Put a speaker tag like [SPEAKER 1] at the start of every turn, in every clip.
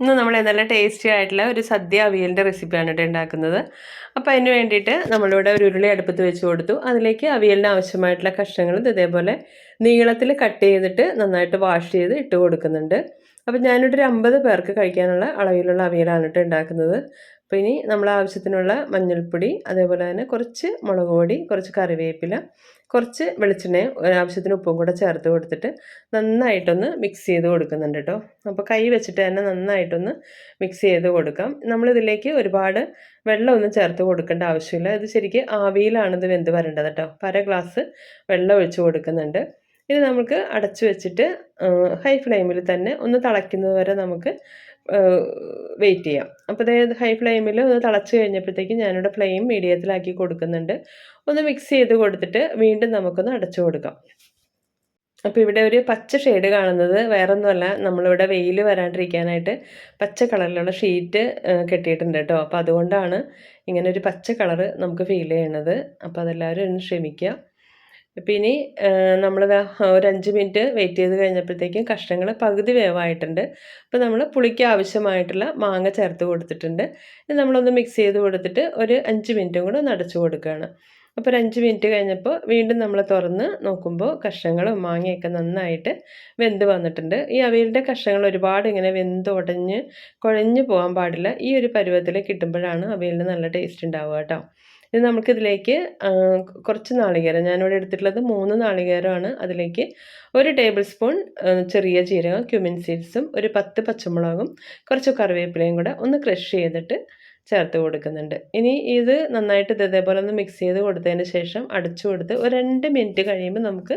[SPEAKER 1] ഇന്ന് നമ്മൾ നല്ല ടേസ്റ്റി ആയിട്ടുള്ള ഒരു സദ്യ അവിയലിന്റെ റെസിപ്പിയാണ് കേട്ടോ ഉണ്ടാക്കുന്നത് അപ്പോൾ അതിന് വേണ്ടിയിട്ട് നമ്മളിവിടെ ഒരു ഉരുളി അടുപ്പത്ത് വെച്ച് കൊടുത്തു. അതിലേക്ക് അവിയലിന് ആവശ്യമായിട്ടുള്ള കഷ്ണങ്ങൾ ഇതേപോലെ നീളത്തിൽ കട്ട് ചെയ്തിട്ട് നന്നായിട്ട് വാഷ് ചെയ്ത് ഇട്ട് കൊടുക്കുന്നുണ്ട്. അപ്പോൾ ഞാനിവിടെ ഒരു അമ്പത് പേർക്ക് കഴിക്കാനുള്ള അളവിലുള്ള അവിയലാണ് കേട്ടോ ഉണ്ടാക്കുന്നത് അപ്പോൾ ഇനി നമ്മൾ ആവശ്യത്തിനുള്ള മഞ്ഞൾപ്പൊടി അതേപോലെ തന്നെ കുറച്ച് മുളക് പൊടി കുറച്ച് കറിവേപ്പില കുറച്ച് വെളിച്ചെണ്ണയും ആവശ്യത്തിന് ഉപ്പും കൂടെ ചേർത്ത് കൊടുത്തിട്ട് നന്നായിട്ടൊന്ന് മിക്സ് ചെയ്ത് കൊടുക്കുന്നുണ്ട് കേട്ടോ അപ്പോൾ കൈ വെച്ചിട്ട് തന്നെ നന്നായിട്ടൊന്ന് മിക്സ് ചെയ്ത് കൊടുക്കാം. നമ്മളിതിലേക്ക് ഒരുപാട് വെള്ളമൊന്നും ചേർത്ത് കൊടുക്കേണ്ട ആവശ്യമില്ല. ഇത് ശരിക്കും ആവിയിലാണ് ഇത് വെന്ത് വരേണ്ടത് കേട്ടോ അപ്പോൾ അര ഗ്ലാസ് വെള്ളം ഒഴിച്ച് കൊടുക്കുന്നുണ്ട്. ഇത് നമുക്ക് അടച്ചു വെച്ചിട്ട് ഹൈ ഫ്ലെയിമിൽ തന്നെ ഒന്ന് തിളയ്ക്കുന്നത് വരെ നമുക്ക് വെയിറ്റ് ചെയ്യാം. അപ്പോൾ അതായത് ഹൈ ഫ്ലെയിമിൽ ഒന്ന് തിളച്ച് കഴിഞ്ഞപ്പോഴത്തേക്കും ഞാനിവിടെ ഫ്ലെയിം മീഡിയത്തിലാക്കി കൊടുക്കുന്നുണ്ട്. ഒന്ന് മിക്സ് ചെയ്ത് കൊടുത്തിട്ട് വീണ്ടും നമുക്കൊന്ന് അടച്ചു കൊടുക്കാം. അപ്പോൾ ഇവിടെ ഒരു പച്ച ഷെയ്ഡ് കാണുന്നത് വേറൊന്നുമല്ല നമ്മളിവിടെ വെയിൽ വരാണ്ടിരിക്കാനായിട്ട് പച്ച കളറിലുള്ള ഷീറ്റ് കെട്ടിയിട്ടുണ്ട് കേട്ടോ. അപ്പോൾ അതുകൊണ്ടാണ് ഇങ്ങനെ ഒരു പച്ച കളറ് നമുക്ക് ഫീൽ ചെയ്യണത് അപ്പോൾ അതെല്ലാവരും ഒന്ന് ക്ഷമിക്കുക. പിന്നെ നമ്മൾ ഒരു അഞ്ച് മിനിറ്റ് വെയിറ്റ് ചെയ്ത് കഴിഞ്ഞപ്പോഴത്തേക്കും കഷ്ണങ്ങൾ പകുതി വേവായിട്ടുണ്ട്. അപ്പോൾ നമ്മൾ പുളിക്ക് ആവശ്യമായിട്ടുള്ള മാങ്ങ ചേർത്ത് കൊടുത്തിട്ടുണ്ട്. ഇത് നമ്മളൊന്ന് മിക്സ് ചെയ്ത് കൊടുത്തിട്ട് ഒരു അഞ്ച് മിനിറ്റും കൂടെ നടച്ചു കൊടുക്കുകയാണ്. അപ്പോൾ ഒരു അഞ്ച് മിനിറ്റ് കഴിഞ്ഞപ്പോൾ വീണ്ടും നമ്മൾ തുറന്ന് നോക്കുമ്പോൾ കഷ്ണങ്ങളും മാങ്ങയൊക്കെ നന്നായിട്ട് വെന്ത് വന്നിട്ടുണ്ട്. ഈ അവയിലിന്റെ കഷ്ണങ്ങൾ ഒരുപാട് ഇങ്ങനെ വെന്ത് ഉടഞ്ഞ് കുഴഞ്ഞു പോകാൻ പാടില്ല. ഈ ഒരു പരുവത്തിൽ കിട്ടുമ്പോഴാണ് അവിയലിന് നല്ല ടേസ്റ്റ് ഉണ്ടാവുക കേട്ടോ. ഇനി നമുക്കിതിലേക്ക് കുറച്ച് നാളികേരം ഞാനിവിടെ എടുത്തിട്ടുള്ളത് മൂന്ന് നാളികേരമാണ്. അതിലേക്ക് ഒരു ടേബിൾ സ്പൂൺ ചെറിയ ജീരകം ക്യുമിൻ സീഡ്സും ഒരു പത്ത് പച്ചമുളകും കുറച്ച് കറിവേപ്പിലയും കൂടെ ഒന്ന് ക്രഷ് ചെയ്തിട്ട് ചേർത്ത് കൊടുക്കുന്നുണ്ട്. ഇനി ഇത് നന്നായിട്ട് ഇതേപോലെ ഒന്ന് മിക്സ് ചെയ്ത് കൊടുത്തതിന് ശേഷം അടച്ചു കൊടുത്ത് ഒരു രണ്ട് മിനിറ്റ് കഴിയുമ്പോൾ നമുക്ക്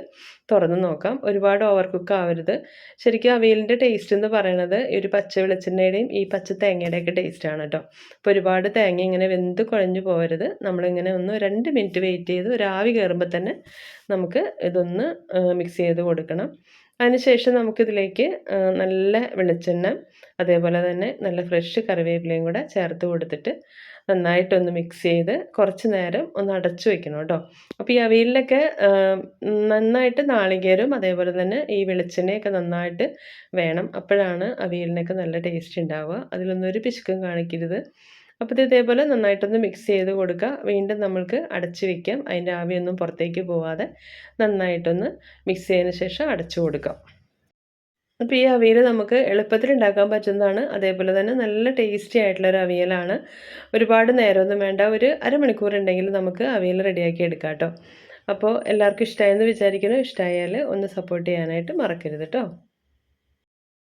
[SPEAKER 1] തുറന്ന് നോക്കാം. ഒരുപാട് ഓവർ കുക്ക് ആവരുത്. ശരിക്കും അവിയലിന്റെ ടേസ്റ്റ് എന്ന് പറയുന്നത് ഈ ഒരു പച്ച വെളിച്ചെണ്ണയുടെയും ഈ പച്ച തേങ്ങയുടെയൊക്കെ ടേസ്റ്റാണ് കേട്ടോ അപ്പോൾ ഒരുപാട് തേങ്ങ ഇങ്ങനെ വെന്ത് കുഴഞ്ഞു പോകരുത് നമ്മളിങ്ങനെ ഒന്ന് രണ്ട് മിനിറ്റ് വെയിറ്റ് ചെയ്ത് ഒരു ആവി കയറുമ്പോൾ തന്നെ നമുക്ക് ഇതൊന്ന് മിക്സ് ചെയ്ത് കൊടുക്കണം. അതിനുശേഷം നമുക്കിതിലേക്ക് നല്ല വെളിച്ചെണ്ണ അതേപോലെ തന്നെ നല്ല ഫ്രഷ് കറിവേപ്പിലയും കൂടെ ചേർത്ത് കൊടുത്തിട്ട് നന്നായിട്ടൊന്ന് മിക്സ് ചെയ്ത് കുറച്ച് നേരം ഒന്ന് അടച്ചു വെക്കണം കേട്ടോ. അപ്പോൾ ഈ അവിയലിലൊക്കെ നന്നായിട്ട് നാളികേരവും അതേപോലെ തന്നെ ഈ വെളിച്ചെണ്ണയൊക്കെ നന്നായിട്ട് വേണം. അപ്പോഴാണ് അവിയലിനൊക്കെ നല്ല ടേസ്റ്റ് ഉണ്ടാവുക. അതിലൊന്നും ഒരു പിശുക്കും കാണിക്കരുത്. അപ്പോൾ ഇത് ഇതേപോലെ നന്നായിട്ടൊന്ന് മിക്സ് ചെയ്ത് കൊടുക്കുക വീണ്ടും നമ്മൾക്ക് അടച്ച് വയ്ക്കാം അതിന്റെ ആവിയൊന്നും പുറത്തേക്ക് പോവാതെ നന്നായിട്ടൊന്ന് മിക്സ് ചെയ്തതിന് ശേഷം അടച്ചു കൊടുക്കാം. അപ്പോൾ ഈ അവിയൽ നമുക്ക് എളുപ്പത്തിൽ ഉണ്ടാക്കാൻ പറ്റുന്നതാണ്. അതേപോലെ തന്നെ നല്ല ടേസ്റ്റി ആയിട്ടുള്ളൊരു അവിയലാണ്. ഒരുപാട് നേരമൊന്നും വേണ്ട. ഒരു അരമണിക്കൂർ ഉണ്ടെങ്കിൽ നമുക്ക് അവിയൽ റെഡിയാക്കി എടുക്കാം കേട്ടോ അപ്പോൾ എല്ലാവർക്കും ഇഷ്ടമായെന്ന് വിചാരിക്കുന്നു. ഇഷ്ടമായാൽ ഒന്ന് സപ്പോർട്ട് ചെയ്യാനായിട്ട് മറക്കരുത് കേട്ടോ